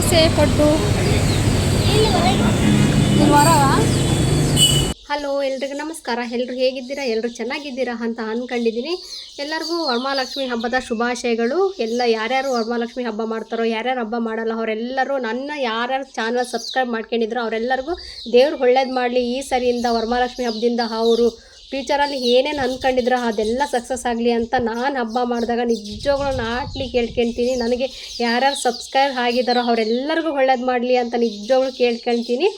ದೋಸೆ ಪಡ್ಡು hello, ಎಲ್ರಿಗೂ ನಮಸ್ಕಾರ. ಎಲ್ಲರೂ ಹೇಗಿದ್ದೀರಾ? ಎಲ್ಲರೂ ಚೆನ್ನಾಗಿದ್ದೀರಾ ಅಂತ ಅಂದ್ಕೊಂಡಿದ್ದೀನಿ ಎಲ್ಲರಿಗೂ ವರಮಹಾಲಕ್ಷ್ಮಿ ಹಬ್ಬದ ಶುಭಾಶಯಗಳು. ಎಲ್ಲ ಯಾರ್ಯಾರು ವರಮಹಾಲಕ್ಷ್ಮಿ ಹಬ್ಬ ಮಾಡ್ತಾರೋ, ಯಾರ್ಯಾರು ಹಬ್ಬ ಮಾಡಲ್ಲ, ಅವರೆಲ್ಲರೂ ನನ್ನ ಯಾರ್ಯಾರು ಚಾನಲ್ ಸಬ್ಸ್ಕ್ರೈಬ್ ಮಾಡ್ಕೊಂಡಿದ್ರು ಅವರೆಲ್ಲರಿಗೂ ದೇವ್ರು ಒಳ್ಳೇದು ಮಾಡಲಿ. ಈ ಸರಿಯಿಂದ ವರಮಹಾಲಕ್ಷ್ಮಿ ಹಬ್ಬದಿಂದ ಅವರು ಫ್ಯೂಚರಲ್ಲಿ ಏನೇನು ಅಂದ್ಕೊಂಡಿದ್ರೋ ಅದೆಲ್ಲ ಸಕ್ಸಸ್ ಆಗಲಿ ಅಂತ ನಾನು ಹಬ್ಬ ಮಾಡಿದಾಗ ನಿಜವಾಗ್ಲೂ ನಾಟ್ಲಿ ಕೇಳ್ಕೊಳ್ತೀನಿ ನನಗೆ ಯಾರ್ಯಾರು ಸಬ್ಸ್ಕ್ರೈಬ್ ಆಗಿದ್ದಾರೋ ಅವರೆಲ್ಲರಿಗೂ ಒಳ್ಳೇದು ಮಾಡಲಿ ಅಂತ ನಿಜವಾಗ್ಲೂ ಕೇಳ್ಕೊಳ್ತೀನಿ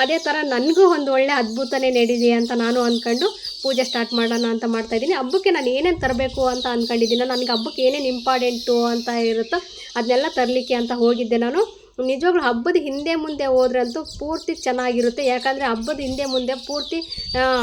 ಅದೇ ಥರ ನನಗೂ ಒಂದು ಒಳ್ಳೆ ಅದ್ಭುತನೇ ನಡೀಲಿ ಅಂತ ನಾನು ಅಂದ್ಕೊಂಡು ಪೂಜೆ ಸ್ಟಾರ್ಟ್ ಮಾಡೋಣ ಅಂತ ಮಾಡ್ತಾಯಿದ್ದೀನಿ ಹಬ್ಬಕ್ಕೆ ನಾನು ಏನೇನು ತರಬೇಕು ಅಂತ ಅಂದ್ಕೊಂಡಿದ್ದೀನಿ ನನಗೆ ಹಬ್ಬಕ್ಕೆ ಏನೇನು ಇಂಪಾರ್ಟೆಂಟು ಅಂತ ಇರುತ್ತೋ ಅದನ್ನೆಲ್ಲ ತರಲಿಕ್ಕೆ ಅಂತ ಹೋಗಿದ್ದೆ ನಾನು. ನಿಜವಾಗ್ಲೂ ಹಬ್ಬದ ಹಿಂದೆ ಮುಂದೆ ಹೋದ್ರಂತೂ ಪೂರ್ತಿ ಚೆನ್ನಾಗಿರುತ್ತೆ. ಯಾಕಂದರೆ ಹಬ್ಬದ ಹಿಂದೆ ಮುಂದೆ ಪೂರ್ತಿ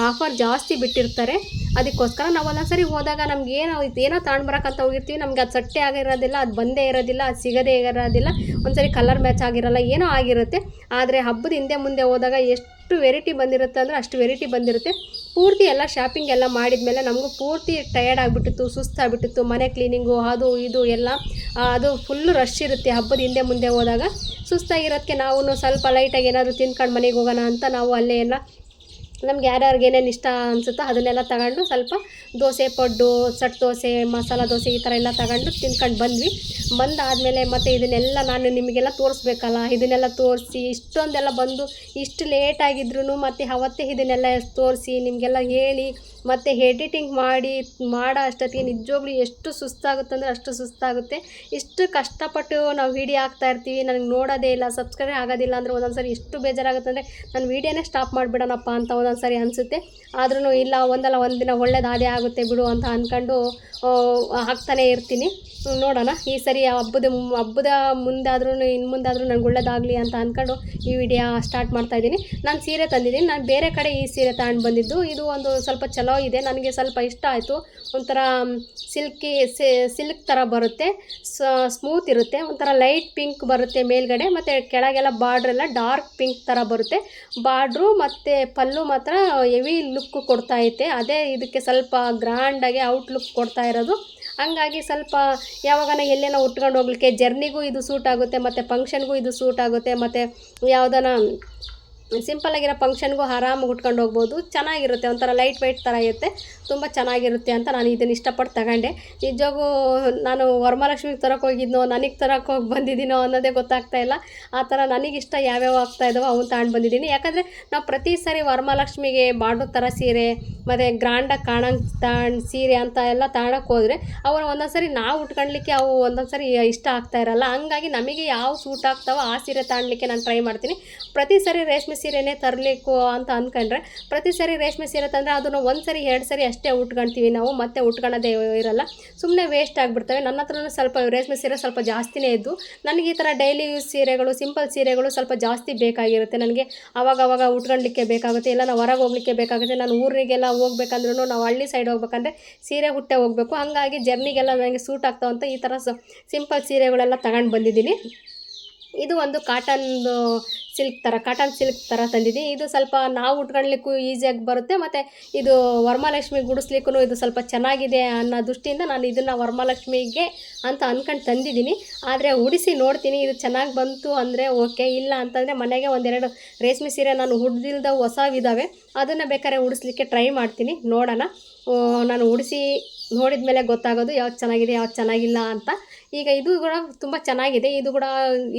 ಆಫರ್ ಜಾಸ್ತಿ ಬಿಟ್ಟಿರ್ತಾರೆ. ಅದಕ್ಕೋಸ್ಕರ ನಾವು ಒಂದೊಂದ್ಸರಿ ಹೋದಾಗ ನಮ್ಗೆ ಏನೋ ಇದು ಏನೋ ತಗೊಂಡ್ಬರಕ್ಕಂತ ಹೋಗಿರ್ತೀವಿ. ನಮ್ಗೆ ಅದು ಸಟ್ಟೆ ಆಗಿರೋದಿಲ್ಲ, ಅದು ಬಂದೇ ಇರೋದಿಲ್ಲ, ಅದು ಸಿಗದೇ ಇರೋದಿಲ್ಲ. ಒಂದ್ಸರಿ ಕಲರ್ ಮ್ಯಾಚ್ ಆಗಿರಲ್ಲ, ಏನೋ ಆಗಿರುತ್ತೆ. ಆದರೆ ಹಬ್ಬದ ಹಿಂದೆ ಮುಂದೆ ಹೋದಾಗ ಎಷ್ಟು ವೆರೈಟಿ ಬಂದಿರುತ್ತೆ ಅಂದರೆ ಅಷ್ಟು ವೆರೈಟಿ ಬಂದಿರುತ್ತೆ. ಪೂರ್ತಿ ಎಲ್ಲ ಶಾಪಿಂಗ್ ಎಲ್ಲ ಮಾಡಿದ್ಮೇಲೆ ನಮಗೂ ಪೂರ್ತಿ ಟಯರ್ಡ್ ಆಗಿಬಿಟ್ಟಿತ್ತು, ಸುಸ್ತಾಗಿಬಿಟ್ಟಿತ್ತು. ಮನೆ ಕ್ಲೀನಿಂಗು, ಅದು, ಇದು ಎಲ್ಲ. ಅದು ಫುಲ್ಲು ರಶ್ ಇರುತ್ತೆ. ಹಬ್ಬದ ಹಿಂದೆ ಮುಂದೆ ಹೋದಾಗ ಸುಸ್ತಾಗಿರೋದಕ್ಕೆ ನಾವು ಸ್ವಲ್ಪ ಲೈಟಾಗಿ ಏನಾದರೂ ತಿನ್ಕೊಂಡು ಮನೆಗೆ ಹೋಗೋಣ ಅಂತ ನಾವು ಅಲ್ಲೇ ಎಲ್ಲ ನಮ್ಗೆ ಯಾರ್ಯಾರಿಗೆ ಏನೇನು ಇಷ್ಟ ಅನಿಸುತ್ತೋ ಅದನ್ನೆಲ್ಲ ತಗೊಂಡು ಸ್ವಲ್ಪ ದೋಸೆ, ಪಡ್ಡು, ಸಟ್ ದೋಸೆ, ಮಸಾಲ ದೋಸೆ ಈ ಥರ ಎಲ್ಲ ತಗೊಂಡು ತಿನ್ಕೊಂಡು ಬಂದ್ವಿ. ಬಂದಾದಮೇಲೆ ಮತ್ತು ಇದನ್ನೆಲ್ಲ ನಾನು ನಿಮಗೆಲ್ಲ ತೋರಿಸ್ಬೇಕಲ್ಲ? ಇದನ್ನೆಲ್ಲ ತೋರಿಸಿ ಇಷ್ಟೊಂದೆಲ್ಲ ಬಂದು ಇಷ್ಟು ಲೇಟಾಗಿದ್ರು ಮತ್ತು ಅವತ್ತೇ ಇದನ್ನೆಲ್ಲ ತೋರಿಸಿ ನಿಮಗೆಲ್ಲ ಹೇಳಿ ಮತ್ತು ಎಡಿಟಿಂಗ್ ಮಾಡಿ, ಮಾಡೋ ಅಷ್ಟೊತ್ತಿಗೆ ನಿಜವಾಗ್ಲೂ ಎಷ್ಟು ಸುಸ್ತಾಗುತ್ತೆ ಅಂದರೆ ಅಷ್ಟು ಸುಸ್ತಾಗುತ್ತೆ. ಇಷ್ಟು ಕಷ್ಟಪಟ್ಟು ನಾವು ವೀಡಿಯೋ ಹಾಕ್ತಾ ಇರ್ತೀವಿ, ನನಗೆ ನೋಡೋದೇ ಇಲ್ಲ ಸಬ್ಸ್ಕ್ರೈಬ್ ಆಗೋದಿಲ್ಲ ಅಂದರೆ ಒಂದೊಂದು ಸರಿ ಎಷ್ಟು ಬೇಜಾರಾಗುತ್ತೆ ಅಂದರೆ ನಾನು ವೀಡಿಯೋನೇ ಸ್ಟಾಪ್ ಮಾಡಿಬಿಡೋಣಪ್ಪ ಅಂತ ಒಂದೊಂದು ಸರಿ ಅನಿಸುತ್ತೆ. ಆದ್ರೂ ಇಲ್ಲ, ಒಂದಲ್ಲ ಒಂದು ದಿನ ಒಳ್ಳೇದು ಅದೇ ಆಗುತ್ತೆ ಬಿಡು ಅಂತ ಅಂದ್ಕೊಂಡು ಹಾಕ್ತಾನೆ ಇರ್ತೀನಿ. ನೋಡೋಣ, ಈ ಸರಿ ಹಬ್ಬದ ಹಬ್ಬದ ಮುಂದಾದ್ರೂ ಇನ್ನು ಮುಂದಾದರೂ ನನಗೆ ಒಳ್ಳೇದಾಗಲಿ ಅಂತ ಅಂದ್ಕೊಂಡು ಈ ವಿಡಿಯೋ ಸ್ಟಾರ್ಟ್ ಮಾಡ್ತಾ ಇದ್ದೀನಿ. ನಾನು ಸೀರೆ ತಂದಿದ್ದೀನಿ. ನಾನು ಬೇರೆ ಕಡೆ ಈ ಸೀರೆ ತಗೊಂಡು ಬಂದಿದ್ದು. ಇದು ಒಂದು ಸ್ವಲ್ಪ ಚಲೋ ಇದೆ, ನನಗೆ ಸ್ವಲ್ಪ ಇಷ್ಟ ಆಯಿತು. ಒಂಥರ ಸಿಲ್ಕಿ ಸಿಲ್ಕ್ ಥರ ಬರುತ್ತೆ. ಸ್ಮೂತ್ ಇರುತ್ತೆ. ಒಂಥರ ಲೈಟ್ ಪಿಂಕ್ ಬರುತ್ತೆ ಮೇಲ್ಗಡೆ, ಮತ್ತು ಕೆಳಗೆಲ್ಲ ಬಾರ್ಡ್ರ್ ಎಲ್ಲ ಡಾರ್ಕ್ ಪಿಂಕ್ ಥರ ಬರುತ್ತೆ. ಬಾರ್ಡ್ರು ಮತ್ತು ಪಲ್ಲು ಮಾತ್ರ ಹೆವಿ ಲುಕ್ ಕೊಡ್ತಾ ಐತೆ. ಅದೇ ಇದಕ್ಕೆ ಸ್ವಲ್ಪ ಗ್ರ್ಯಾಂಡಾಗಿ ಔಟ್ ಲುಕ್ ಕೊಡ್ತಾ ಇರೋದು. ಹಂಗಾಗಿ ಸ್ವಲ್ಪ ಯಾವಾಗನ ಎಲ್ಲೇನೋ ಉಟ್ಕೊಂಡು ಹೋಗ್ಲಿಕ್ಕೆ, ಜರ್ನಿಗೂ ಇದು ಸೂಟ್ ಆಗುತ್ತೆ, ಮತ್ತು ಫಂಕ್ಷನ್ಗೂ ಇದು ಸೂಟ್ ಆಗುತ್ತೆ, ಮತ್ತು ಯಾವುದನ ಸಿಂಪಲ್ಲಾಗಿರೋ ಫಂಕ್ಷನ್ಗೂ ಆರಾಮಾಗಿ ಉಟ್ಕೊಂಡು ಹೋಗ್ಬೋದು. ಚೆನ್ನಾಗಿರುತ್ತೆ, ಒಂಥರ ಲೈಟ್ ವೈಟ್ ಥರ ಇರುತ್ತೆ. ತುಂಬ ಚೆನ್ನಾಗಿರುತ್ತೆ ಅಂತ ನಾನು ಇದನ್ನು ಇಷ್ಟಪಟ್ಟು ತಗೊಂಡೆ. ನಿಜವಾಗೂ ನಾನು ವರಮಹಾಲಕ್ಷ್ಮಿಗೆ ತರಕ್ಕೆ ಹೋಗಿದ್ನೋ, ನನಗೆ ತರಕ್ಕೆ ಹೋಗಿ ಬಂದಿದ್ದೀನೋ ಅನ್ನೋದೇ ಗೊತ್ತಾಗ್ತಾ ಇಲ್ಲ. ಆ ಥರ ನನಗಿಷ್ಟ ಯಾವ್ಯಾವ ಆಗ್ತಾ ಇದ್ದಾವೋ ಅವನು ತಗೊಂಡು ಬಂದಿದ್ದೀನಿ. ಯಾಕಂದರೆ ನಾವು ಪ್ರತಿ ಸಾರಿ ವರಮಹಾಲಕ್ಷ್ಮಿಗೆ ಮಾಡೋ ಥರ ಸೀರೆ, ಮತ್ತು ಗ್ರ್ಯಾಂಡಾಗಿ ಕಾಣಂಗೆ ತಗೊಂಡು ಸೀರೆ ಅಂತ ಎಲ್ಲ ತಗೊಳಕ್ಕೆ ಹೋದರೆ ಅವರ ಒಂದೊಂದು ಸರಿ ನಾವು ಉಟ್ಕೊಳ್ಲಿಕ್ಕೆ ಅವು ಒಂದೊಂದು ಸರಿ ಇಷ್ಟ ಆಗ್ತಾ ಇರಲ್ಲ. ಹಂಗಾಗಿ ನಮಗೆ ಯಾವ ಸೂಟ್ ಆಗ್ತಾವೋ ಆ ಸೀರೆ ತಗೊಳ್ಲಿಕ್ಕೆ ನಾನು ಟ್ರೈ ಮಾಡ್ತೀನಿ. ಪ್ರತಿ ಸಾರಿ ರೇಷ್ಮೆ ಸೀರೆನೇ ತರಲಿಕ್ಕು ಅಂತ ಅಂದ್ಕೊಂಡ್ರೆ ಪ್ರತಿ ಸರಿ ರೇಷ್ಮೆ ಸೀರೆ ತಂದರೆ ಅದನ್ನು ಒಂದು ಸರಿ, ಎರಡು ಸರಿ ಅಷ್ಟೇ ಉಟ್ಕೊಳ್ತೀವಿ ನಾವು, ಮತ್ತೆ ಉಟ್ಕೊಳ್ಳೋದೇ ಇರಲ್ಲ. ಸುಮ್ಮನೆ ವೇಸ್ಟ್ ಆಗಿಬಿಡ್ತವೆ. ನನ್ನ ಹತ್ರನೂ ಸ್ವಲ್ಪ ರೇಷ್ಮೆ ಸೀರೆ ಸ್ವಲ್ಪ ಜಾಸ್ತಿನೇ ಇದ್ದು, ನನಗೆ ಈ ಥರ ಡೈಲಿ ಯೂಸ್ ಸೀರೆಗಳು ಸಿಂಪಲ್ ಸೀರೆಗಳು ಸ್ವಲ್ಪ ಜಾಸ್ತಿ ಬೇಕಾಗಿರುತ್ತೆ. ನನಗೆ ಆವಾಗ ಅವಾಗ ಬೇಕಾಗುತ್ತೆ, ಇಲ್ಲ ನಾವು ಹೊರಗೆ ಹೋಗ್ಲಿಕ್ಕೆ ಬೇಕಾಗುತ್ತೆ. ನಾನು ಊರಿಗೆಲ್ಲ ಹೋಗ್ಬೇಕಂದ್ರೂ ನಾವು ಹಳ್ಳಿ ಸೈಡ್ ಹೋಗ್ಬೇಕಂದ್ರೆ ಸೀರೆ ಹುಟ್ಟೆ ಹೋಗಬೇಕು. ಹಾಗಾಗಿ ಜರ್ನಿಗೆಲ್ಲ ನನಗೆ ಸೂಟ್ ಆಗ್ತಾವಂತ ಈ ಥರ ಸಿಂಪಲ್ ಸೀರೆಗಳೆಲ್ಲ ತಗೊಂಡು ಬಂದಿದ್ದೀನಿ. ಇದು ಒಂದು ಕಾಟನ್ದು ಸಿಲ್ಕ್ ಥರ ಕಾಟನ್ ಸಿಲ್ಕ್ ಥರ ತಂದಿದ್ದೀನಿ ಇದು ಸ್ವಲ್ಪ ನಾವು ಉಟ್ಕೊಳ್ಲಿಕ್ಕೂ ಈಸಿಯಾಗಿ ಬರುತ್ತೆ. ಮತ್ತು ಇದು ವರಮಹಾಲಕ್ಷ್ಮಿ ಗುಡಿಸ್ಲಿಕ್ಕೂ ಇದು ಸ್ವಲ್ಪ ಚೆನ್ನಾಗಿದೆ ಅನ್ನೋ ದೃಷ್ಟಿಯಿಂದ ನಾನು ಇದನ್ನು ವರಮಹಾಲಕ್ಷ್ಮಿಗೆ ಅಂತ ಅಂದ್ಕೊಂಡು ತಂದಿದ್ದೀನಿ. ಆದರೆ ಉಡಿಸಿ ನೋಡ್ತೀನಿ, ಇದು ಚೆನ್ನಾಗಿ ಬಂತು ಅಂದರೆ ಓಕೆ, ಇಲ್ಲ ಅಂತಂದರೆ ಮನೆಗೆ ಒಂದೆರಡು ರೇಷ್ಮೆ ಸೀರೆ ನಾನು ಹುಡ್ದಿಲ್ದ ಹೊಸವಿದ್ದಾವೆ ಅದನ್ನು ಬೇಕಾದ್ರೆ ಉಡಿಸ್ಲಿಕ್ಕೆ ಟ್ರೈ ಮಾಡ್ತೀನಿ, ನೋಡೋಣ. ನಾನು ಉಡಿಸಿ ನೋಡಿದ ಮೇಲೆ ಗೊತ್ತಾಗೋದು ಯಾವ್ದು ಚೆನ್ನಾಗಿದೆ, ಯಾವ್ದು ಚೆನ್ನಾಗಿಲ್ಲ ಅಂತ. ಈಗ ಇದು ಕೂಡ ತುಂಬ ಚೆನ್ನಾಗಿದೆ. ಇದು ಕೂಡ,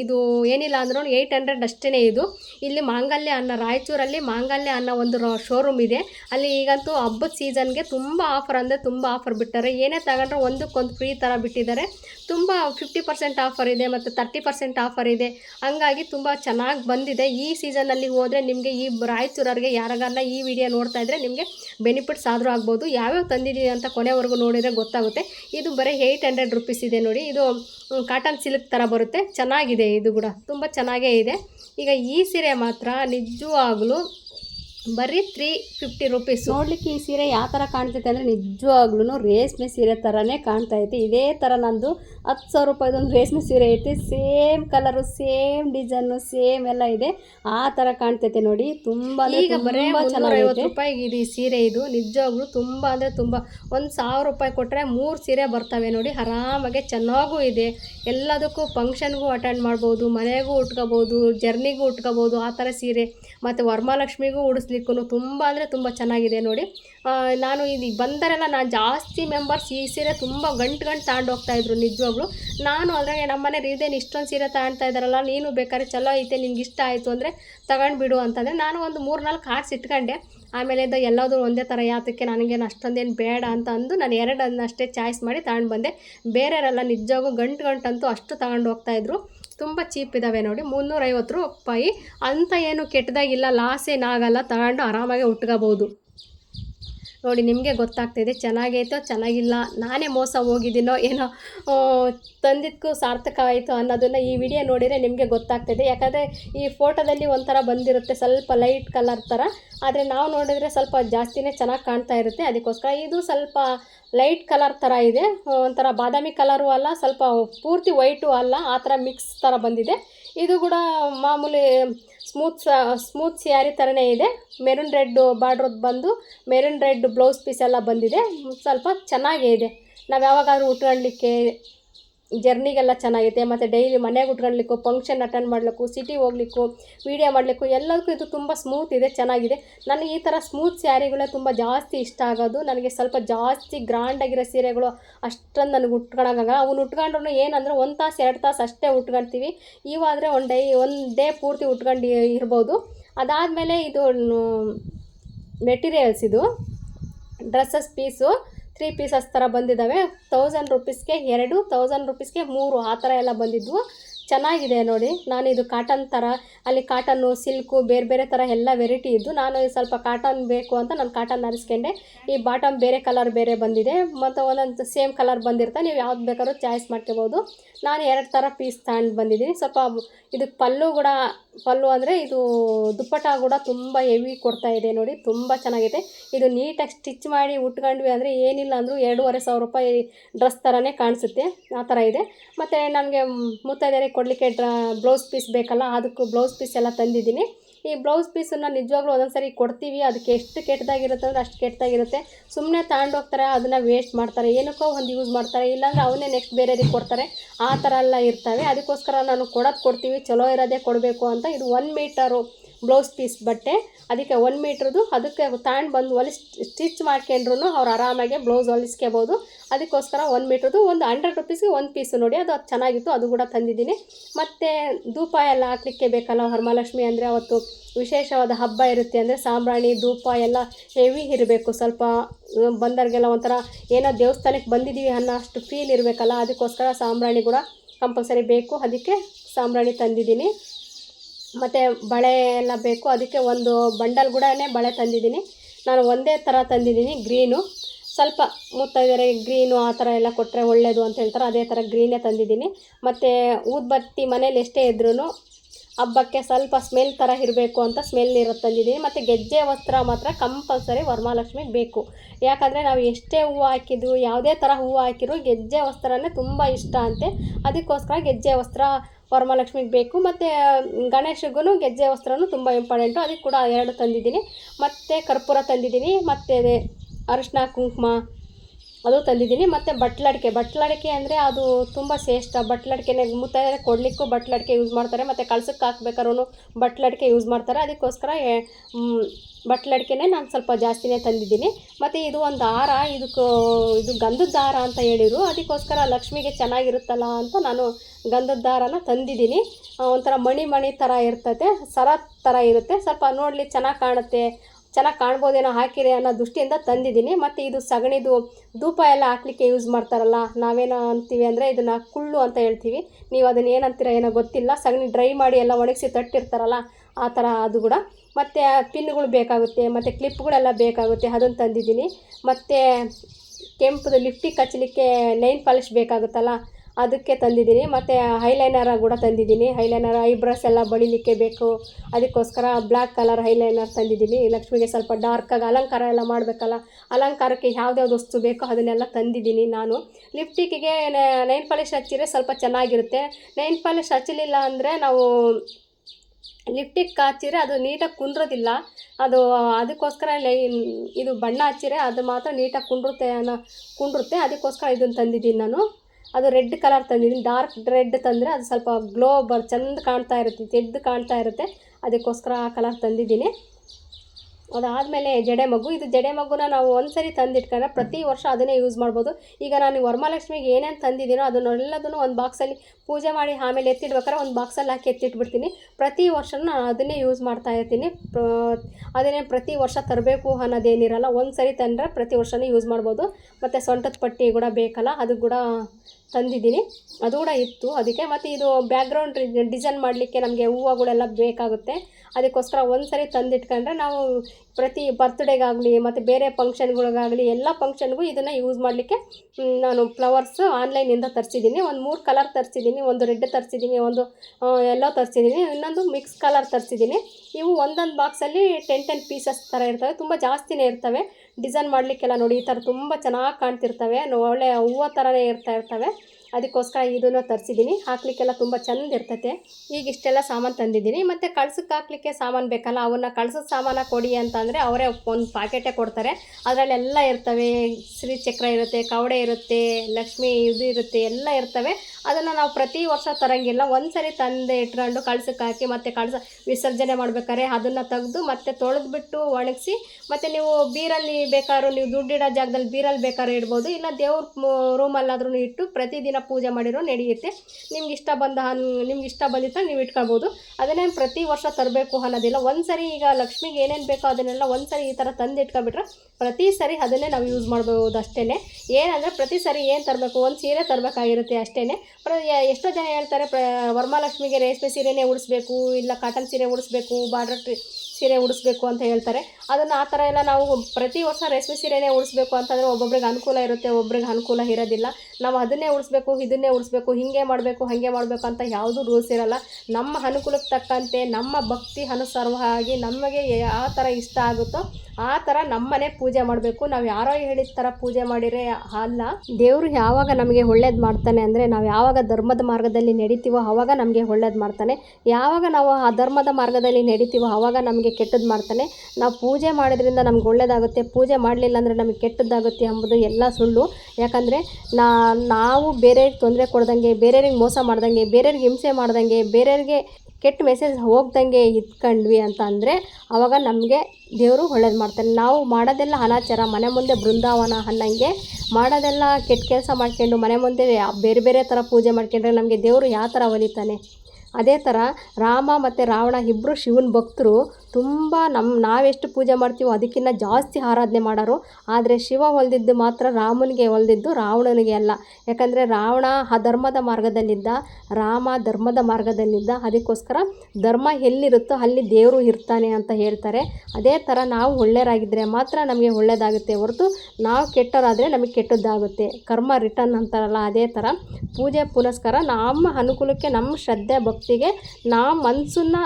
ಇದು ಏನಿಲ್ಲ ಅಂದ್ರೂ ಏಯ್ಟ್ ಹಂಡ್ರೆಡ್ ಅಷ್ಟೇ ಇದು. ಇಲ್ಲಿ ಮಾಂಗಲ್ಯ ಅನ್ನ, ರಾಯಚೂರಲ್ಲಿ ಮಾಂಗಲ್ಯ ಅನ್ನ ಒಂದು ಶೋರೂಮ್ ಇದೆ. ಅಲ್ಲಿ ಈಗಂತೂ ಹಬ್ಬದ ಸೀಸನ್ಗೆ ತುಂಬ ಆಫರ್ ಅಂದರೆ ತುಂಬ ಆಫರ್ ಬಿಟ್ಟಾರೆ. ಏನೇ ತಗೊಂಡ್ರೆ ಒಂದಕ್ಕೊಂದು ಫ್ರೀ ಥರ ಬಿಟ್ಟಿದ್ದಾರೆ. ತುಂಬ ಫಿಫ್ಟಿ ಪರ್ಸೆಂಟ್ ಆಫರ್ ಇದೆ ಮತ್ತು ತರ್ಟಿ ಪರ್ಸೆಂಟ್ ಆಫರ್ ಇದೆ. ಹಂಗಾಗಿ ತುಂಬ ಚೆನ್ನಾಗಿ ಬಂದಿದೆ. ಈ ಸೀಸನಲ್ಲಿ ಹೋದರೆ ನಿಮಗೆ ಈ ರಾಯಚೂರವ್ರಿಗೆ ಯಾರಿಗಾರ ಈ ವಿಡಿಯೋ ನೋಡ್ತಾ ಇದ್ದರೆ ನಿಮಗೆ ಬೆನಿಫಿಟ್ಸ್ ಆದರೂ ಆಗ್ಬೋದು. ಯಾವ್ಯಾವ ತಂದಿದ್ದೀವಿ ಅಂತ ಕೊನೆವರೆಗೂ ನೋಡಿದರೆ ಗೊತ್ತಾಗುತ್ತೆ. ಇದು ಬರೀ ಏಯ್ಟ್ ಹಂಡ್ರೆಡ್ ರುಪೀಸ್ ಇದೆ ನೋಡಿ. ಇದು ಕಾಟನ್ ಸಿಲ್ಕ್ ಥರ ಬರುತ್ತೆ. ಚೆನ್ನಾಗಿದೆ ಇದು ಕೂಡ. ತುಂಬ ಚೆನ್ನಾಗೇ ಇದೆ. ಈಗ ಈ ಸೀರೆ ಮಾತ್ರ ನಿಜವಾಗ್ಲೂ ಬರೀ ತ್ರೀ ಫಿಫ್ಟಿ ರುಪೀಸ್ ನೋಡ್ಲಿಕ್ಕೆ ಈ ಸೀರೆ ಯಾವ ಥರ ಕಾಣ್ತೈತೆ ಅಂದರೆ ನಿಜವಾಗ್ಲೂ ರೇಷ್ಮೆ ಸೀರೆ ಥರನೇ ಕಾಣ್ತಾ ಐತೆ ಇದೇ ಥರ ನಂದು ಹತ್ತು ಸಾವಿರ ರೂಪಾಯಿದೊಂದು ರೇಷ್ಮೆ ಸೀರೆ ಐತೆ. Same colour same design same ಎಲ್ಲ ಇದೆ. ಆ ಥರ ಕಾಣ್ತೈತೆ ನೋಡಿ. ತುಂಬ ಈಗ ಬರೀ ಐವತ್ತು ರೂಪಾಯಿಗೆ ಇದು ಈ ಸೀರೆ ಇದು. ನಿಜವಾಗ್ಲೂ ತುಂಬ ಅಂದರೆ ತುಂಬ ಒಂದು ಸಾವಿರ ರೂಪಾಯಿ ಕೊಟ್ಟರೆ ಮೂರು ಸೀರೆ ಬರ್ತವೆ ನೋಡಿ. ಆರಾಮಾಗೆ ಚೆನ್ನಾಗೂ ಇದೆ. ಎಲ್ಲದಕ್ಕೂ ಫಂಕ್ಷನ್ಗೂ ಅಟೆಂಡ್ ಮಾಡ್ಬೋದು. ಮನೆಗೂ ಉಟ್ಕೋಬೋದು ಜರ್ನಿಗೂ ಉಟ್ಕೋಬೋದು ಆ ಥರ ಸೀರೆ. ಮತ್ತು ವರಮಹಾಲಕ್ಷ್ಮಿಗೂ ಉಡಿಸ್ಲಿಕ್ಕೂ ತುಂಬ ಅಂದರೆ ತುಂಬ ಚೆನ್ನಾಗಿದೆ ನೋಡಿ. ನಾನು ಇದು ಬಂದರೆಲ್ಲ ನಾನು ಜಾಸ್ತಿ ಮೆಂಬರ್ಸ್ ಈ ಸೀರೆ ತುಂಬ ಗಂಟು ಗಂಟು ತಗೊಂಡು ಹೋಗ್ತಾಯಿದ್ರು ನಿಜವಾಗ್ಲು. ನಾನು ಅದ್ರಾಗೆ ನಮ್ಮ ಮನೆ ಇದೇನು ಇಷ್ಟೊಂದು ಸೀರೆ ತಗೊಳ್ತಾ ಇದ್ದಾರಲ್ಲ, ನೀನು ಬೇಕಾದ್ರೆ ಚಲೋ ಐತೆ ನಿಂಗೆ ಇಷ್ಟ ಆಯಿತು ಅಂದರೆ ತಗೊಂಡು ಬಿಡು ಅಂತಂದರೆ ನಾನು ಒಂದು ಮೂರು ನಾಲ್ಕು ಹಾಕ್ಸಿ ಇಟ್ಕೊಂಡೆ. ಆಮೇಲೆ ಇದು ಎಲ್ಲದೂ ಒಂದೇ ಥರ ಯಾತಕ್ಕೆ ನನಗೇನು ಅಷ್ಟೊಂದೇನು ಬೇಡ ಅಂತ ಅಂದು ನಾನು ಎರಡನ್ನಷ್ಟೇ ಚಾಯ್ಸ್ ಮಾಡಿ ತಗೊಂಡು ಬಂದೆ. ಬೇರೆಯವರೆಲ್ಲ ನಿಜವಾಗೂ ಗಂಟು ಗಂಟಂತೂ ಅಷ್ಟು ತಗೊಂಡು ಹೋಗ್ತಾಯಿದ್ರು ತುಂಬ ಚೀಪ್ ಇದ್ದಾವೆ ನೋಡಿ. ಮುನ್ನೂರೈವತ್ತು ರೂಪಾಯಿ. ಅಂತ ಏನು ಕೆಟ್ಟದಾಗಿಲ್ಲ ಲಾಸ್ ಏನಾಗಲ್ಲ ತಗೊಂಡು ಆರಾಮಾಗಿ ಉಟ್ಕೋಬೋದು. ನೋಡಿ, ನಿಮಗೆ ಗೊತ್ತಾಗ್ತಿದೆ ಚೆನ್ನಾಗೈತೋ, ಚೆನ್ನಾಗಿಲ್ಲ. ನಾನೇ ಮೋಸ ಹೋಗಿದ್ದೀನೋ, ಏನೋ ತಂದಿದ್ದಕ್ಕೂ ಸಾರ್ಥಕವಾಯಿತು ಅನ್ನೋದನ್ನು ಈ ವಿಡಿಯೋ ನೋಡಿದರೆ ನಿಮಗೆ ಗೊತ್ತಾಗ್ತಿದೆ ಯಾಕಂದರೆ ಈ ಫೋಟೋದಲ್ಲಿ ಒಂಥರ ಬಂದಿರುತ್ತೆ. ಸ್ವಲ್ಪ ಲೈಟ್ ಕಲರ್ ಥರ ಆದರೆ ನಾವು ನೋಡಿದರೆ ಸ್ವಲ್ಪ ಜಾಸ್ತಿನೇ ಚೆನ್ನಾಗಿ ಕಾಣ್ತಾ ಇರುತ್ತೆ. ಅದಕ್ಕೋಸ್ಕರ ಇದು ಸ್ವಲ್ಪ ಲೈಟ್ ಕಲರ್ ಥರ ಇದೆ. ಒಂಥರ ಬಾದಾಮಿ ಕಲರು ಅಲ್ಲ, ಸ್ವಲ್ಪ ಪೂರ್ತಿ ವೈಟು ಅಲ್ಲ, ಆ ಥರ ಮಿಕ್ಸ್ ಥರ ಬಂದಿದೆ. ಇದು ಕೂಡ ಮಾಮೂಲಿ ಸ್ಮೂತ್ ಸ್ಮೂತ್ ಸ್ಯಾರಿ ಥರನೇ ಇದೆ. ಮೆರೂನ್ ರೆಡ್ ಬಾರ್ಡ್ರದ್ದು ಬಂದು ಮೆರೂನ್ ರೆಡ್ ಬ್ಲೌಸ್ ಪೀಸ್ ಎಲ್ಲ ಬಂದಿದೆ. ಸ್ವಲ್ಪ ಚೆನ್ನಾಗೇ ಇದೆ. ನಾವು ಯಾವಾಗಾದ್ರೂ ಉಟ್ಕೊಳ್ಳಿಕ್ಕೆ ಜರ್ನಿಗೆಲ್ಲ ಚೆನ್ನಾಗಿದೆ ಮತ್ತು ಡೈಲಿ ಮನೆಗೆ ಉಟ್ಕೊಳ್ಳಿಕ್ಕೂ ಫಂಕ್ಷನ್ ಅಟೆಂಡ್ ಮಾಡಲಿಕ್ಕೂ ಸಿಟಿ ಹೋಗ್ಲಿಕ್ಕೂ ವೀಡಿಯೋ ಮಾಡಲಿಕ್ಕೂ, ಎಲ್ಲದಕ್ಕೂ ಇದು ತುಂಬ ಸ್ಮೂತ್ ಇದೆ, ಚೆನ್ನಾಗಿದೆ. ನನಗೆ ಈ ಥರ ಸ್ಮೂತ್ ಸ್ಯಾರಿಗಳೇ ತುಂಬ ಜಾಸ್ತಿ ಇಷ್ಟ ಆಗೋದು. ನನಗೆ ಸ್ವಲ್ಪ ಜಾಸ್ತಿ ಗ್ರ್ಯಾಂಡಾಗಿರೋ ಸೀರೆಗಳು ಅಷ್ಟೊಂದು ನನಗೆ ಉಟ್ಕೊಳಕ್ಕಾಗಲ್ಲ. ಅವ್ನು ಉಟ್ಕೊಂಡ್ರು ಏನಂದ್ರೆ ಒಂದು ತಾಸು, ಎರಡು ತಾಸು ಅಷ್ಟೇ ಉಟ್ಕೊಳ್ತೀವಿ ಇವಾದರೆ ಒಂದು ಡೈ, ಒಂದು ಡೇ ಪೂರ್ತಿ ಉಟ್ಕೊಂಡು ಇರ್ಬೋದು. ಅದಾದಮೇಲೆ ಇದು ಮೆಟೀರಿಯಲ್ಸ್ ಇದು ಡ್ರೆಸ್ಸಸ್ ಪೀಸು ತ್ರೀ ಪೀಸಸ್ ಥರ ಬಂದಿದ್ದಾವೆ ತೌಸಂಡ್ ರುಪೀಸ್ಗೆ ಎರಡು ತೌಸಂಡ್ ರುಪೀಸ್ಗೆ ಮೂರು ಆ ಥರ ಎಲ್ಲ ಬಂದಿದ್ವು. ಚೆನ್ನಾಗಿದೆ ನೋಡಿ. ನಾನು ಇದು ಕಾಟನ್ ಥರ ಅಲ್ಲಿ ಕಾಟನ್ನು ಸಿಲ್ಕು ಬೇರೆ ಬೇರೆ ಥರ ಎಲ್ಲ ವೆರೈಟಿ ಇದ್ದು ನಾನು ಸ್ವಲ್ಪ ಕಾಟನ್ ಬೇಕು ಅಂತ ನಾನು ಕಾಟನ್ ಅರಿಸ್ಕೊಂಡೆ ಈ ಬಾಟಮ್ ಬೇರೆ ಕಲರ್ ಬೇರೆ ಬಂದಿದೆ. ಮತ್ತು ಒಂದೊಂದು ಸೇಮ್ ಕಲರ್ ಬಂದಿರ್ತಾ ನೀವು ಯಾವ್ದು ಬೇಕಾದ್ರೂ ಚಾಯ್ಸ್ ಮಾಡ್ಕೋಬೋದು. ನಾನು ಎರಡು ಥರ ಪೀಸ್ ತಗೊಂಡು ಬಂದಿದ್ದೀನಿ. ಸ್ವಲ್ಪ ಇದಕ್ಕೆ ಪಲ್ಲು ಕೂಡ, ಪಲ್ಲು ಅಂದರೆ ಇದು ದುಪ್ಪಟ ಕೂಡ ತುಂಬ ಹೆವಿ ಕೊಡ್ತಾ ಇದೆ ನೋಡಿ. ತುಂಬ ಚೆನ್ನಾಗಿದೆ. ಇದು ನೀಟಾಗಿ ಸ್ಟಿಚ್ ಮಾಡಿ ಉಟ್ಕೊಂಡ್ವಿ ಅಂದರೆ ಏನಿಲ್ಲ ಅಂದರೂ ಎರಡೂವರೆ ಸಾವಿರ ರೂಪಾಯಿ ಡ್ರೆಸ್ ಥರನೇ ಕಾಣಿಸುತ್ತೆ. ಆ ಥರ ಇದೆ. ಮತ್ತು ನನಗೆ ಮುತ್ತೈದೆಯರಿಗೆ ಕೊಡಲಿಕ್ಕೆ ಡ್ರಾ ಬ್ಲೌಸ್ ಪೀಸ್ ಬೇಕಲ್ಲ, ಅದಕ್ಕೂ ಬ್ಲೌಸ್ ಪೀಸ್ ಎಲ್ಲ ತಂದಿದ್ದೀನಿ. ಈ ಬ್ಲೌಸ್ ಪೀಸನ್ನು ನಿಜವಾಗ್ಲೂ ಒಂದೊಂದು ಸರಿ ಕೊಡ್ತೀವಿ, ಅದಕ್ಕೆ ಎಷ್ಟು ಕೆಟ್ಟದಾಗಿರುತ್ತೆ ಅಂದರೆ ಅಷ್ಟು ಕೆಟ್ಟದಾಗಿರುತ್ತೆ. ಸುಮ್ಮನೆ ತಗೊಂಡೋಗ್ತಾರೆ ಅದನ್ನು ವೇಸ್ಟ್ ಮಾಡ್ತಾರೆ, ಏನಕ್ಕೋ ಒಂದು ಯೂಸ್ ಮಾಡ್ತಾರೆ, ಇಲ್ಲಾಂದರೆ ಅವನ್ನೇ ನೆಕ್ಸ್ಟ್ ಬೇರೆಯವ್ರಿಗೆ ಕೊಡ್ತಾರೆ. ಆ ಥರ ಎಲ್ಲ ಇರ್ತವೆ. ಅದಕ್ಕೋಸ್ಕರ ನಾನು ಕೊಡೋದು ಕೊಡ್ತೀವಿ, ಚಲೋ ಇರೋದೇ ಕೊಡಬೇಕು ಅಂತ. ಇದು ಒನ್ ಮೀಟರು ಬ್ಲೌಸ್ ಪೀಸ್ ಬಟ್ಟೆ. ಅದಕ್ಕೆ ಒನ್ ಮೀಟ್ರದ್ದು ಅದಕ್ಕೆ ತಗೊಂಡು ಬಂದು ಹೊಲಿಸ್ ಸ್ಟಿಚ್ ಮಾಡ್ಕೊಂಡ್ರು ಅವ್ರು ಆರಾಮಾಗಿ ಬ್ಲೌಸ್ ಹೊಲಿಸ್ಕೋಬೋದು. ಅದಕ್ಕೋಸ್ಕರ ಒನ್ ಮೀಟ್ರದು ಒಂದು ಹಂಡ್ರೆಡ್ ರುಪೀಸ್ಗೆ ಒಂದು ಪೀಸು ನೋಡಿ ಅದು ಚೆನ್ನಾಗಿತ್ತು, ಅದು ಕೂಡ ತಂದಿದ್ದೀನಿ. ಮತ್ತು ಧೂಪ ಎಲ್ಲ ಹಾಕ್ಲಿಕ್ಕೆ ಬೇಕಲ್ಲ ವರಮಹಾಲಕ್ಷ್ಮಿ ಅಂದರೆ ಅವತ್ತು ವಿಶೇಷವಾದ ಹಬ್ಬ ಇರುತ್ತೆ ಅಂದರೆ ಸಾಂಬ್ರಾಣಿ ಧೂಪ ಎಲ್ಲ ಹೆವಿ ಇರಬೇಕು. ಸ್ವಲ್ಪ ಬಂದವ್ರಿಗೆಲ್ಲ ಒಂಥರ ಏನೋ ದೇವಸ್ಥಾನಕ್ಕೆ ಬಂದಿದ್ದೀವಿ ಅನ್ನೋ ಅಷ್ಟು ಫೀಲ್ ಇರಬೇಕಲ್ಲ, ಅದಕ್ಕೋಸ್ಕರ ಸಾಂಬ್ರಾಣಿ ಕೂಡ ಕಂಪಲ್ಸರಿ ಬೇಕು. ಅದಕ್ಕೆ ಸಾಂಬ್ರಾಣಿ ತಂದಿದ್ದೀನಿ. ಮತ್ತು ಬಳೆ ಎಲ್ಲ ಬೇಕು. ಅದಕ್ಕೆ ಒಂದು ಬಂಡಲ್ ಕೂಡ ಬಳೆ ತಂದಿದ್ದೀನಿ. ನಾನು ಒಂದೇ ಥರ ತಂದಿದ್ದೀನಿ, ಗ್ರೀನು. ಸ್ವಲ್ಪ ಮುತ್ತೈದೆರೆ ಗ್ರೀನು ಆ ಥರ ಎಲ್ಲ ಕೊಟ್ಟರೆ ಒಳ್ಳೆಯದು ಅಂತ ಹೇಳ್ತಾರೆ. ಅದೇ ಥರ ಗ್ರೀನೇ ತಂದಿದ್ದೀನಿ. ಮತ್ತು ಊದ್ಬತ್ತಿ ಮನೇಲಿ ಎಷ್ಟೇ ಇದ್ರೂ ಹಬ್ಬಕ್ಕೆ ಸ್ವಲ್ಪ ಸ್ಮೆಲ್ ಥರ ಇರಬೇಕು ಅಂತ ಸ್ಮೆಲ್ ಇರೋದು ತಂದಿದ್ದೀನಿ. ಮತ್ತು ಗೆಜ್ಜೆ ವಸ್ತ್ರ ಮಾತ್ರ ಕಂಪಲ್ಸರಿ ವರಮಹಾಲಕ್ಷ್ಮಿಗೆ ಬೇಕು. ಯಾಕಂದರೆ ನಾವು ಎಷ್ಟೇ ಹೂವು ಹಾಕಿದ್ರು, ಯಾವುದೇ ಥರ ಹೂವು ಹಾಕಿದ್ರು ಗೆಜ್ಜೆ ವಸ್ತ್ರನೇ ತುಂಬ ಇಷ್ಟ ಅಂತೆ. ಅದಕ್ಕೋಸ್ಕರ ಗೆಜ್ಜೆ ವಸ್ತ್ರ ವರಮಹಾಲಕ್ಷ್ಮಿಗೆ ಬೇಕು. ಮತ್ತು ಗಣೇಶಗೂ ಗೆಜ್ಜೆ ವಸ್ತ್ರನೂ ತುಂಬ ಇಂಪಾರ್ಟೆಂಟು ಅದಕ್ಕೆ ಕೂಡ ಎರಡು ತಂದಿದ್ದೀನಿ. ಮತ್ತು ಕರ್ಪೂರ ತಂದಿದ್ದೀನಿ. ಮತ್ತು ಅರಿಶಿನ, ಕುಂಕುಮ ಅದು ತಂದಿದ್ದೀನಿ. ಮತ್ತು ಬಟ್ಲಡಿಕೆ ಬಟ್ಲಡಿಕೆ ಅಂದರೆ ಅದು ತುಂಬ ಶ್ರೇಷ್ಠ. ಬಟ್ಲಡಿಕೆನೆ ಮುತ್ತೈದೆ ಕೊಡಲಿಕ್ಕೂ ಬಟ್ಲಡಿಕೆ ಯೂಸ್ ಮಾಡ್ತಾರೆ. ಮತ್ತು ಕಳ್ಸಕ್ಕೆ ಹಾಕ್ಬೇಕಾರೂ ಬಟ್ಲಡಿಕೆ ಯೂಸ್ ಮಾಡ್ತಾರೆ. ಅದಕ್ಕೋಸ್ಕರ ಬಟ್ಲಡಿಕೆನೇ ನಾನು ಸ್ವಲ್ಪ ಜಾಸ್ತಿನೇ ತಂದಿದ್ದೀನಿ. ಮತ್ತು ಇದು ಒಂದು ಹಾರ ಇದಕ್ಕೂ, ಇದು ಗಂಧದ ದಾರ ಅಂತ ಹೇಳಿದರು. ಅದಕ್ಕೋಸ್ಕರ ಲಕ್ಷ್ಮಿಗೆ ಚೆನ್ನಾಗಿರುತ್ತಲ್ಲ ಅಂತ ನಾನು ಗಂಧದ ದಾರನ ತಂದಿದ್ದೀನಿ. ಒಂಥರ ಮಣಿ ಮಣಿ ಥರ ಇರ್ತದೆ. ಸರ ಥರ ಇರುತ್ತೆ. ಸ್ವಲ್ಪ ನೋಡಲಿ ಚೆನ್ನಾಗಿ ಕಾಣುತ್ತೆ. ಚೆನ್ನಾಗಿ ಕಾಣ್ಬೋದೇನೋ ಹಾಕಿರಿ ಅನ್ನೋ ದೃಷ್ಟಿಯಿಂದ ತಂದಿದ್ದೀನಿ. ಮತ್ತು ಇದು ಸಗಣಿದು ಧೂಪ ಎಲ್ಲ ಹಾಕ್ಲಿಕ್ಕೆ ಯೂಸ್ ಮಾಡ್ತಾರಲ್ಲ, ನಾವೇನೋ ಅಂತೀವಿ ಅಂದರೆ ಇದನ್ನು ಕುಳ್ಳು ಅಂತ ಹೇಳ್ತೀವಿ. ನೀವು ಅದನ್ನು ಏನಂತೀರ ಏನೋ ಗೊತ್ತಿಲ್ಲ. ಸಗಣಿ ಡ್ರೈ ಮಾಡಿ ಎಲ್ಲ ಒಣಗಿಸಿ ತಟ್ಟಿರ್ತಾರಲ್ಲ, ಆ ಥರ ಅದು ಕೂಡ. ಮತ್ತು ಪಿನ್ಗಳು ಬೇಕಾಗುತ್ತೆ, ಮತ್ತು ಕ್ಲಿಪ್ಗಳೆಲ್ಲ ಬೇಕಾಗುತ್ತೆ, ಅದನ್ನು ತಂದಿದ್ದೀನಿ. ಮತ್ತು ಕೆಂಪುದು ಲಿಫ್ಟಿಗೆ ಹಚ್ಚಲಿಕ್ಕೆ ನೈನ್ ಪಾಲಿಶ್ ಬೇಕಾಗುತ್ತಲ್ಲ ಅದಕ್ಕೆ ತಂದಿದ್ದೀನಿ. ಮತ್ತು ಹೈಲೈನರ ಕೂಡ ತಂದಿದ್ದೀನಿ. ಹೈಲೈನರ್ ಐಬ್ರಸ್ ಎಲ್ಲ ಬಳಿಲಿಕ್ಕೆ ಬೇಕು. ಅದಕ್ಕೋಸ್ಕರ ಬ್ಲ್ಯಾಕ್ ಕಲರ್ ಹೈಲೈನರ್ ತಂದಿದ್ದೀನಿ. ಲಕ್ಷ್ಮಿಗೆ ಸ್ವಲ್ಪ ಡಾರ್ಕಾಗಿ ಅಲಂಕಾರ ಎಲ್ಲ ಮಾಡಬೇಕಲ್ಲ, ಅಲಂಕಾರಕ್ಕೆ ಯಾವ್ದ್ಯಾವ್ದು ವಸ್ತು ಬೇಕೋ ಅದನ್ನೆಲ್ಲ ತಂದಿದ್ದೀನಿ ನಾನು. ಲಿಪ್ಟಿಕ್ಕಿಗೆ ನೈನ್ ಪಾಲಿಶ್ ಹಚ್ಚಿದ್ರೆ ಸ್ವಲ್ಪ ಚೆನ್ನಾಗಿರುತ್ತೆ. ನೈನ್ ಪಾಲಿಶ್ ಹಚ್ಚಲಿಲ್ಲ ಅಂದರೆ ನಾವು ಲಿಪ್ಟಿಕ್ ಹಚ್ಚಿದ್ರೆ ಅದು ನೀಟಾಗಿ ಕುಂದ್ರೋದಿಲ್ಲ. ಅದು, ಅದಕ್ಕೋಸ್ಕರ ಲೈನ್ ಇದು ಬಣ್ಣ ಹಚ್ಚಿದ್ರೆ ಅದು ಮಾತ್ರ ನೀಟಾಗಿ ಕುಂಡ್ರುತ್ತೆ ಅನ್ನೋ ಕುಂಡ್ರುತ್ತೆ ಅದಕ್ಕೋಸ್ಕರ ಇದನ್ನು ತಂದಿದ್ದೀನಿ ನಾನು. ಅದು ರೆಡ್ ಕಲರ್ ತಂದಿದ್ದೀನಿ. ಡಾರ್ಕ್ ರೆಡ್ ತಂದರೆ ಅದು ಸ್ವಲ್ಪ ಗ್ಲೋ ಬರ್, ಚಂದ ಕಾಣ್ತಾ ಇರುತ್ತೆ, ತೆದ್ದು ಕಾಣ್ತಾ ಇರುತ್ತೆ. ಅದಕ್ಕೋಸ್ಕರ ಆ ಕಲರ್ ತಂದಿದ್ದೀನಿ. ಅದಾದಮೇಲೆ ಜಡೆ ಮಗು. ಇದು ಜಡೆ ಮಗುನ ನಾವು ಒಂದು ಸರಿ ತಂದಿಟ್ಕೊಂಡ್ರೆ ಪ್ರತಿ ವರ್ಷ ಅದನ್ನೇ ಯೂಸ್ ಮಾಡ್ಬೋದು. ಈಗ ನಾನು ವರಮಹಾಲಕ್ಷ್ಮಿಗೆ ಏನೇನು ತಂದಿದ್ದೀನೋ ಅದನ್ನೆಲ್ಲದನ್ನು ಒಂದು ಬಾಕ್ಸಲ್ಲಿ ಪೂಜೆ ಮಾಡಿ ಆಮೇಲೆ ಎತ್ತಿಡ್ಬೇಕಾದ್ರೆ ಒಂದು ಬಾಕ್ಸಲ್ಲಿ ಹಾಕಿ ಎತ್ತಿಟ್ಬಿಡ್ತೀನಿ. ಪ್ರತಿ ವರ್ಷನೂ ನಾನು ಅದನ್ನೇ ಯೂಸ್ ಮಾಡ್ತಾ ಇರ್ತೀನಿ. ಅದನ್ನೇ ಪ್ರತಿ ವರ್ಷ ತರಬೇಕು ಅನ್ನೋದೇನಿರಲ್ಲ, ಒಂದು ಸರಿ ತಂದರೆ ಪ್ರತಿ ವರ್ಷನೂ ಯೂಸ್ ಮಾಡ್ಬೋದು. ಮತ್ತು ಸೊಂಟದ ಪಟ್ಟಿ ಕೂಡ ಬೇಕಲ್ಲ, ಅದು ಕೂಡ ತಂದಿದ್ದೀನಿ. ಅದು ಕೂಡ ಇತ್ತು. ಅದಕ್ಕೆ ಮತ್ತು ಇದು ಬ್ಯಾಕ್ಗ್ರೌಂಡ್ ಡಿಸೈನ್ ಮಾಡಲಿಕ್ಕೆ ನಮಗೆ ಹೂವುಗಳೆಲ್ಲ ಬೇಕಾಗುತ್ತೆ. ಅದಕ್ಕೋಸ್ಕರ ಒಂದು ಸರಿ ತಂದಿಟ್ಕೊಂಡ್ರೆ ನಾವು ಪ್ರತಿ ಬರ್ತ್ಡೇಗಾಗಲಿ ಮತ್ತು ಬೇರೆ ಫಂಕ್ಷನ್ಗಳಿಗಾಗಲಿ ಎಲ್ಲ ಫಂಕ್ಷನ್ಗೂ ಇದನ್ನು ಯೂಸ್ ಮಾಡಲಿಕ್ಕೆ ನಾನು ಫ್ಲವರ್ಸ್ ಆನ್ಲೈನಿಂದ ತರಿಸಿದ್ದೀನಿ. ಒಂದು ಮೂರು ಕಲರ್ ತರಿಸಿದ್ದೀನಿ, ಒಂದು ರೆಡ್ ತರಿಸಿದ್ದೀನಿ, ಒಂದು ಎಲ್ಲೋ ತರಿಸಿದ್ದೀನಿ, ಇನ್ನೊಂದು ಮಿಕ್ಸ್ ಕಲರ್ ತರಿಸಿದ್ದೀನಿ. ಇವು ಒಂದೊಂದು ಬಾಕ್ಸಲ್ಲಿ ಟೆನ್ ಟೆನ್ ಪೀಸಸ್ ಥರ ಇರ್ತವೆ. ತುಂಬ ಜಾಸ್ತಿನೇ ಇರ್ತವೆ. ಡಿಸೈನ್ ಮಾಡಲಿಕ್ಕೆಲ್ಲ ನೋಡಿ ಈ ಥರ ತುಂಬ ಚೆನ್ನಾಗಿ ಕಾಣ್ತಿರ್ತವೆ. ಒಳ್ಳೆ ಹೂವು ಥರನೇ ಇರ್ತಾ ಇರ್ತವೆ. ಅದಕ್ಕೋಸ್ಕರ ಇದನ್ನು ತರಿಸಿದ್ದೀನಿ. ಹಾಕ್ಲಿಕ್ಕೆಲ್ಲ ತುಂಬ ಚೆಂದ ಇರ್ತೈತೆ. ಈಗ ಇಷ್ಟೆಲ್ಲ ಸಾಮಾನು ತಂದಿದ್ದೀನಿ. ಮತ್ತು ಕಳ್ಸಕ್ಕೆ ಹಾಕ್ಲಿಕ್ಕೆ ಸಾಮಾನು ಬೇಕಲ್ಲ, ಅವನ್ನ ಕಳ್ಸದ ಸಾಮಾನ ಕೊಡಿ ಅಂತಂದರೆ ಅವರೇ ಒಂದು ಪ್ಯಾಕೆಟೇ ಕೊಡ್ತಾರೆ. ಅದರಲ್ಲೆಲ್ಲ ಇರ್ತವೆ ಶ್ರೀಚಕ್ರ ಇರುತ್ತೆ, ಕವಡೆ ಇರುತ್ತೆ, ಲಕ್ಷ್ಮಿ ಇದು ಇರುತ್ತೆ, ಎಲ್ಲ ಇರ್ತವೆ. ಅದನ್ನು ನಾವು ಪ್ರತಿ ವರ್ಷ ತರಂಗಿಲ್ಲ. ಒಂದು ಸರಿ ತಂದು ಇಟ್ಕೊಂಡು ಕಳ್ಸಕ್ಕೆ ಹಾಕಿ ಮತ್ತು ಕಳ್ಸ, ವಿಸರ್ಜನೆ ಮಾಡ್ಬೇಕಾದ್ರೆ ಅದನ್ನು ತೆಗೆದು ಮತ್ತು ತೊಳೆದ್ಬಿಟ್ಟು ಒಣಗಿಸಿ, ಮತ್ತು ನೀವು ಬೀರಲ್ಲಿ ಬೇಕಾದ್ರೂ ನೀವು ದುಡ್ಡಿಡೋ ಜಾಗದಲ್ಲಿ ಬೀರಲ್ಲಿ ಬೇಕಾದ್ರೂ ಇಡ್ಬೋದು. ಇಲ್ಲ ದೇವ್ರ ರೂಮಲ್ಲಾದ್ರೂ ಇಟ್ಟು ಪ್ರತಿದಿನ ಪೂಜೆ ಮಾಡಿರೋ ನಡೆಯುತ್ತೆ. ನಿಮ್ಗೆ ಇಷ್ಟ ಬಂದ ನಿಮ್ಗೆ ಇಷ್ಟ ಬಂದಿತ್ತ ನೀವು ಇಟ್ಕೊಳ್ಬೋದು. ಅದನ್ನೇ ಪ್ರತಿ ವರ್ಷ ತರಬೇಕು ಅನ್ನೋದಿಲ್ಲ. ಒಂದು ಸರಿ ಈಗ ಲಕ್ಷ್ಮಿಗೆ ಏನೇನು ಬೇಕೋ ಅದನ್ನೆಲ್ಲ ಒಂದು ಸರಿ ಈ ಥರ ತಂದು ಇಟ್ಕೊಬಿಟ್ರೆ ಪ್ರತಿ ಸರಿ ಅದನ್ನೇ ನಾವು ಯೂಸ್ ಮಾಡ್ಬೋದು ಅಷ್ಟೇ ಏನಂದರೆ ಪ್ರತಿ ಸರಿ ಏನು ತರಬೇಕು? ಒಂದು ಸೀರೆ ತರಬೇಕಾಗಿರುತ್ತೆ ಅಷ್ಟೇ ಪ್ರ ಎಷ್ಟೋ ಜನ ಹೇಳ್ತಾರೆ, ಪ್ರ, ವರಮಹಾಲಕ್ಷ್ಮಿಗೆ ರೇಷ್ಮೆ ಸೀರೆನೇ ಉಡಿಸ್ಬೇಕು, ಇಲ್ಲ ಕಾಟನ್ ಸೀರೆ ಉಡಿಸ್ಬೇಕು, ಬಾರ್ಡರ್ ಸೀರೆ ಉಡಿಸ್ಬೇಕು ಅಂತ ಹೇಳ್ತಾರೆ. ಅದನ್ನು ಆ ಥರ ಎಲ್ಲ ನಾವು ಪ್ರತಿ ವರ್ಷ ರೇಷ್ಮೆ ಸೀರೆನೇ ಉಡಿಸ್ಬೇಕು ಅಂತಂದರೆ ಒಬ್ಬೊಬ್ರಿಗೆ ಅನುಕೂಲ ಇರುತ್ತೆ, ಒಬ್ರಿಗೆ ಅನುಕೂಲ ಇರೋದಿಲ್ಲ. ನಾವು ಅದನ್ನೇ ಉಡಿಸ್ಬೇಕು, ಇದನ್ನೇ ಉಡಿಸ್ಬೇಕು, ಹೀಗೆ ಮಾಡಬೇಕು, ಹಾಗೆ ಮಾಡಬೇಕು ಅಂತ ಯಾವುದೂ ರೂಲ್ಸ್ ಇರೋಲ್ಲ. ನಮ್ಮ ಅನುಕೂಲಕ್ಕೆ ತಕ್ಕಂತೆ, ನಮ್ಮ ಭಕ್ತಿ ಅನುಸಾರವಾಗಿ ನಮಗೆ ಯಾವ ಥರ ಇಷ್ಟ ಆಗುತ್ತೋ ಆ ಥರ ನಮ್ಮನೆ ಪೂಜೆ ಮಾಡಬೇಕು. ನಾವು ಯಾರೋ ಹೇಳಿದ ಥರ ಪೂಜೆ ಮಾಡಿದರೆ ಅಲ್ಲ, ದೇವರು ಯಾವಾಗ ನಮಗೆ ಒಳ್ಳೇದು ಮಾಡ್ತಾನೆ ಅಂದರೆ ನಾವು ಯಾವಾಗ ಧರ್ಮದ ಮಾರ್ಗದಲ್ಲಿ ನಡೀತೀವೋ ಆವಾಗ ನಮಗೆ ಒಳ್ಳೇದು ಮಾಡ್ತಾನೆ. ಯಾವಾಗ ನಾವು ಆ ಧರ್ಮದ ಮಾರ್ಗದಲ್ಲಿ ನಡೀತೀವೋ ಆವಾಗ ನಮಗೆ ಕೆಟ್ಟದ್ದು ಮಾಡ್ತಾನೆ. ನಾವು ಪೂಜೆ ಮಾಡೋದ್ರಿಂದ ನಮ್ಗೆ ಒಳ್ಳೇದಾಗುತ್ತೆ. ಪೂಜೆ ಮಾಡಲಿಲ್ಲ ಅಂದರೆ ನಮಗೆ ಕೆಟ್ಟದ್ದಾಗುತ್ತೆ ಎಂಬುದು ಎಲ್ಲ ಸುಳ್ಳು. ಯಾಕಂದರೆ ನಾವು ಬೇರೆಯವ್ರಿಗೆ ತೊಂದರೆ ಕೊಡ್ದಂಗೆ, ಬೇರೆಯವ್ರಿಗೆ ಮೋಸ ಮಾಡ್ದಂಗೆ, ಬೇರೆಯವ್ರಿಗೆ ಹಿಂಸೆ ಮಾಡ್ದಂಗೆ, ಬೇರೆಯವ್ರಿಗೆ ಕೆಟ್ಟ ಮೆಸೇಜ್ ಹೋಗ್ದಂಗೆ ಇದ್ಕೊಂಡ್ವಿ ಅಂತ ಅಂದರೆ ಆವಾಗ ನಮಗೆ ದೇವರು ಒಳ್ಳೇದು ಮಾಡ್ತಾನೆ. ನಾವು ಮಾಡೋದೆಲ್ಲ ಅನಾಚಾರ, ಮನೆ ಮುಂದೆ ಬೃಂದಾವನ ಅನ್ನಂಗೆ ಮಾಡೋದೆಲ್ಲ ಕೆಟ್ಟ ಕೆಲಸ ಮಾಡ್ಕೊಂಡು ಮನೆ ಮುಂದೆ ಬೇರೆ ಬೇರೆ ಥರ ಪೂಜೆ ಮಾಡ್ಕೊಂಡ್ರೆ ನಮಗೆ ದೇವರು ಯಾವ ಥರ ಒಲಿತಾನೆ? ಅದೇ ಥರ ರಾಮ ಮತ್ತು ರಾವಣ ಇಬ್ಬರು ಶಿವನ ಭಕ್ತರು ತುಂಬ ನಮ್ಮ ನಾವೆಷ್ಟು ಪೂಜೆ ಮಾಡ್ತೀವೋ ಅದಕ್ಕಿಂತ ಜಾಸ್ತಿ ಆರಾಧನೆ ಮಾಡೋರು. ಆದರೆ ಶಿವ ಹೊಲ್ದಿದ್ದು ಮಾತ್ರ ರಾಮನಿಗೆ ಹೊಲ್ದಿದ್ದು ರಾವಣನಿಗೆ ಅಲ್ಲ. ಯಾಕಂದರೆ ರಾವಣ ಆ ಧರ್ಮದ ಮಾರ್ಗದಲ್ಲಿದ್ದ, ರಾಮ ಧರ್ಮದ ಮಾರ್ಗದಲ್ಲಿದ್ದ, ಅದಕ್ಕೋಸ್ಕರ ಧರ್ಮ ಎಲ್ಲಿರುತ್ತೋ ಅಲ್ಲಿ ದೇವರು ಇರ್ತಾನೆ ಅಂತ ಹೇಳ್ತಾರೆ. ಅದೇ ಥರ ನಾವು ಒಳ್ಳೆಯರಾಗಿದ್ದರೆ ಮಾತ್ರ ನಮಗೆ ಒಳ್ಳೆಯದಾಗುತ್ತೆ ಹೊರತು ನಾವು ಕೆಟ್ಟರಾದರೆ ನಮಗೆ ಕೆಟ್ಟದ್ದಾಗುತ್ತೆ. ಕರ್ಮ ರಿಟರ್ನ್ ಅಂತಾರಲ್ಲ, ಅದೇ ಥರ ಪೂಜೆ ಪುನಸ್ಕಾರ ನಮ್ಮ ಅನುಕೂಲಕ್ಕೆ, ನಮ್ಮ ಶ್ರದ್ಧೆ, ಭಕ್ತಿಗೆ ನಾವು ಮನಸ್ಸನ್ನ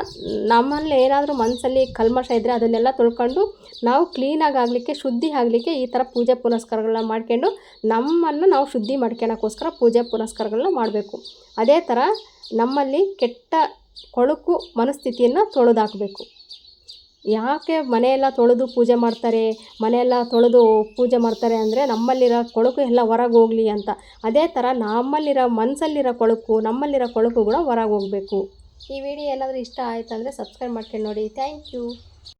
ನಮ್ಮಲ್ಲಿ ಏನಾದರೂ ಮನಸ್ಸಲ್ಲಿ ಕಲ್ಮಶ ಇದ್ದರೆ ಅದನ್ನೆಲ್ಲ ತೊಳ್ಕೊಂಡು ನಾವು ಕ್ಲೀನಾಗಿ ಆಗಲಿಕ್ಕೆ, ಶುದ್ಧಿ ಆಗಲಿಕ್ಕೆ ಈ ಥರ ಪೂಜೆ ಪುನಸ್ಕಾರಗಳನ್ನ ಮಾಡ್ಕೊಂಡು ನಮ್ಮನ್ನು ನಾವು ಶುದ್ಧಿ ಮಾಡ್ಕೊಳಕ್ಕೋಸ್ಕರ ಪೂಜೆ ಪುನಸ್ಕಾರಗಳನ್ನ ಮಾಡಬೇಕು. ಅದೇ ಥರ ನಮ್ಮಲ್ಲಿ ಕೆಟ್ಟ ಕೊಳಕು ಮನಸ್ಥಿತಿಯನ್ನು ತೊಳೆದಾಕಬೇಕು. ಯಾಕೆ ಮನೆಯೆಲ್ಲ ತೊಳೆದು ಪೂಜೆ ಮಾಡ್ತಾರೆ, ಮನೆಯೆಲ್ಲ ತೊಳೆದು ಪೂಜೆ ಮಾಡ್ತಾರೆ ಅಂದರೆ ನಮ್ಮಲ್ಲಿರೋ ಕೊಳಕು ಎಲ್ಲ ಹೊರಗೆ ಹೋಗಲಿ ಅಂತ. ಅದೇ ಥರ ನಮ್ಮಲ್ಲಿರೋ ಮನಸ್ಸಲ್ಲಿರೋ ಕೊಳಕು, ನಮ್ಮಲ್ಲಿರೋ ಕೊಳಕು ಕೂಡ ಹೊರಗೆ ಹೋಗಬೇಕು. ಈ ವಿಡಿಯೋ ಏನಾದರೂ ಇಷ್ಟ ಆಯಿತು ಅಂದರೆ ಸಬ್ಸ್ಕ್ರೈಬ್ ಮಾಡ್ಕೊಂಡು ನೋಡಿ. Thank you